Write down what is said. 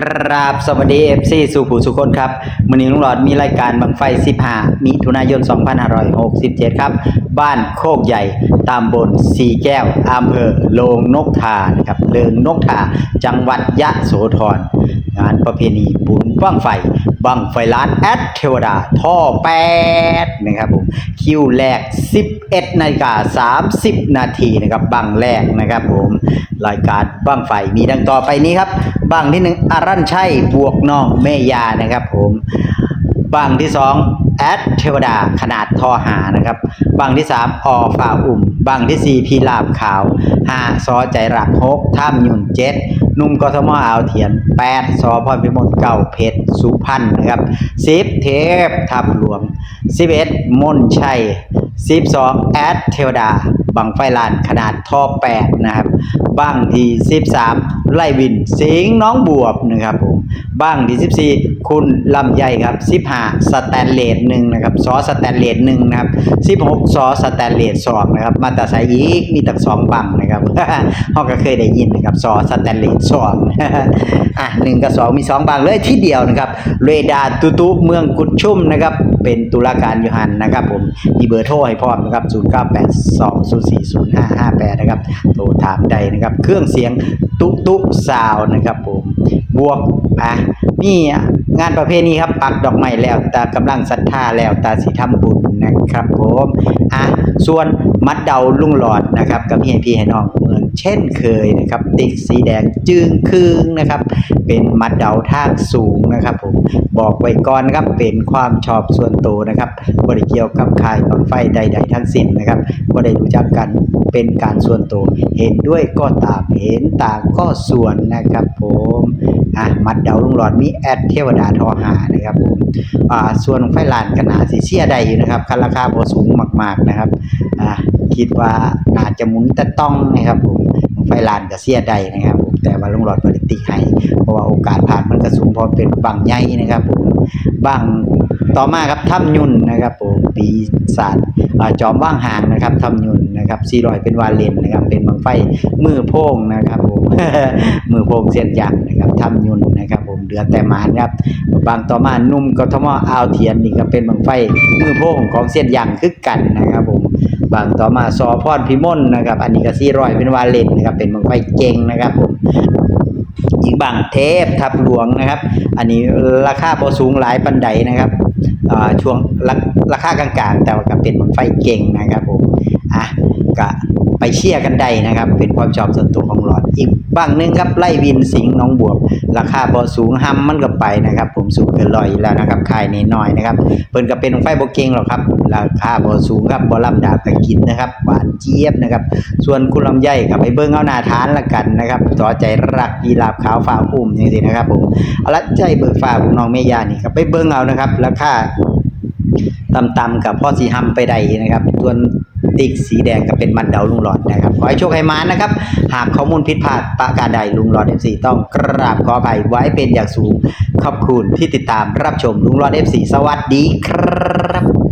กราบสวัสดีเอฟซีสุขูสุคนครับมือนี้ลุงหลอดมีรายการบังไฟ 15 มิถุนายน 2567 ครับ บ้านโคกใหญ่ตำบลสีแก้วอำเภอโลงนกทานะครับเลิงนกทาจังหวัดยะโสธร งานประเพณีบุญบ้างไฟบังไฟล้านแอดเทวดา ท่อแปดนะครับผมคิวแรก 11นาฬิกา30 นาทีนะครับบังแรกนะครับผมรายการบ้งไฟมีดังต่อไปนี้ครับบ้งที่หนึ่งอารันชัยบวกน้องเมยานะครับผมบ้งที่สอง แอดเทวดาขนาดทอหานะครับบังที่สามออฝ่าอุ่มบังที่สี่พีลาบขาวห้าซอใจรักหกท่ามยุ่นเจ็ดนุ่มกทมอ่าวเถียนแปดซอพรพิมลเก่าเพชรสุพรรณนะครับสิบเทพทับหลวงสิบเอ็ดมนชัยสิบสองแอดเทวดา บังไฟลานขนาดท่อแปดนะครับบ้างที่สิบสามไล่วินสิงน้องบวบนะครับผมบ้างที่สิบสี่คุณลำไยครับสิบห้าสแตนเลสหนึ่งนะครับซอสแตนเลสหนึ่งนะครับสิบหกซอสแตนเลสสองนะครับมาตราสายอีกมีตั้งสองบังนะครับเขาก็เคยได้ยินนะครับซอสแตนเลสสองอะหนึ่งกับสองมีสองบังเลยที่เดียวนะครับเรดาร์ตุตุเมืองกุดชุ่มนะครับเป็นตุลาการยูฮันนะครับผมมีเบอร์โทรให้พร้อมนะครับ0 9 8 2 0 4 0 5 5 8 นะครับ โทรถามใดนะครับ เครื่องเสียงตุ๊ตุ๊ซาวนะครับผม บวกอะ มีงานประเภทนี้ครับปักดอกไม้แล้วตากำลังศรัทธาแล้วตาสิทำบุญนะครับผมอะส่วนมัดเดาลุงหลอดนะครับกับพี่พี่ให้น้องเหมือนเช่นเคยนะครับติ๊กสีแดงจึงคืงนะครับเป็นมัดเดาทางสูงนะครับผมบอกไว้ก่อนนะครับเป็นความชอบส่วนตัวนะครับบริเกี่ยวกับคายบังไฟใด ๆ ทั้งสิ้นนะครับบ่ได้รู้จักกันเป็นการส่วนตัวเห็นด้วยก็ตามเห็นต่างก็ส่วนนะครับผมอะมัดเดาลุงหลอดมีแอดเทวดาทอหานะครับผมอ่าส่วนไฟลานก็น่าสีเสียใดอยู่นะครับคันราคาบ่สูงมาก ๆนะครับอ่าคิดว่าน่าจะหมุนแต่ต้องนะครับผมไฟลานกับเสียใดนะครับผม แต่ว่าลุงหลอดบ่ได้ติให้เพราะว่าโอกาสผ่านมันก็สูงพราะเป็นบางใหญ่นะครับผมบางต่อมาครับถ้ำยุ่นนะครับผมปีศาจจอมว่างห่างนะครับถ้ำยุ่นนะครับ400เป็นวาเลนนะครับเป็นบังไฟมือโพ่งนะครับผมมือโพ่งเสียนยักษ์นะครับถ้ำยุ่นนะครับผมเดือแต่หมานครับบางต่อมานุ่มกทมอาวเทียนนี่ก็เป็นบังไฟมือโพ่งของเสียนยักษ์คือกันนะครับผมบางต่อมาซอพรพิมลนะครับ อันนี้ก็400เป็นวาเลนนะครับเป็นบังไฟเก่งนะครับผม อีกบางเทพทับหลวงนะครับ อันนี้ราคาพอสูงหลายปันไดนะครับช่วงราราคากลางๆ แต่ว่าก็เป็นบันไฟเก่งนะครับผมอะก็ไปเชียร์กันได้นะครับ เป็นความชอบส่วนตัวของหลอดอีก บางหนึงครับไล่วินสิงห์น้องบวบราคาพอสูงห้ำมันก็ไปนะครับ ผมสูงเกินร้อยแล้วนะครับค่ายนี้น้อยนะครับเพิ่นก็เป็นไฟบ่เก่งหรอกครับราคาบ่สูงครับบ่ลำดาบก็กินนะครับหวานเจี๊ยบนะครับ ส่วนคุณลำไยก็ไปเบิ่งเอาหน้าทานละกันนะครับต่อใจรักยีราฟขาวฟ้าอุ้มจังซี่นะครับผมเอาละใจเบิกฟ้าของน้องเมย่านี่ก็ไปเบิ่งเอานะครับราคาต่ำๆกับพ่อสีหำไปได้นะครับส่วน ติ๊กสีแดงก็เป็นมัดเดาลุงหลอดนะครับขอให้โชคให้มานะครับ หากข้อมูลผิดพลาดประการใดลุงหลอด FC ต้องกราบขออภัยไว้เป็นอย่างสูงขอบคุณที่ติดตามรับชมลุงหลอด FC สวัสดีครับ